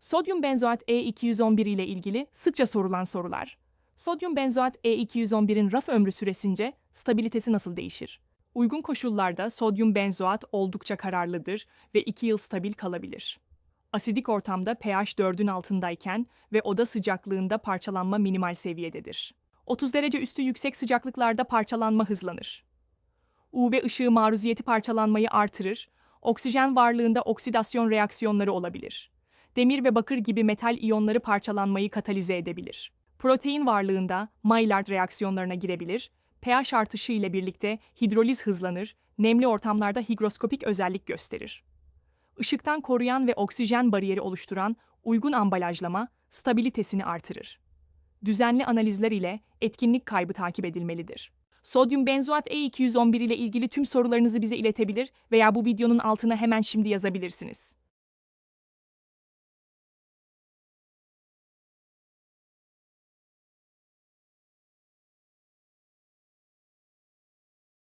Sodyum benzoat E211 ile ilgili sıkça sorulan sorular. Sodyum benzoat E211'in raf ömrü süresince stabilitesi nasıl değişir? Uygun koşullarda sodyum benzoat oldukça kararlıdır ve 2 yıl stabil kalabilir. Asidik ortamda pH 4'ün altındayken ve oda sıcaklığında parçalanma minimal seviyededir. 30 derece üstü yüksek sıcaklıklarda parçalanma hızlanır. UV ışığı maruziyeti parçalanmayı artırır, oksijen varlığında oksidasyon reaksiyonları olabilir. Demir ve bakır gibi metal iyonları parçalanmayı katalize edebilir. Protein varlığında Maillard reaksiyonlarına girebilir, pH artışı ile birlikte hidroliz hızlanır, nemli ortamlarda higroskopik özellik gösterir. Işıktan koruyan ve oksijen bariyeri oluşturan uygun ambalajlama stabilitesini artırır. Düzenli analizler ile etkinlik kaybı takip edilmelidir. Sodyum benzoat E211 ile ilgili tüm sorularınızı bize iletebilir veya bu videonun altına hemen şimdi yazabilirsiniz.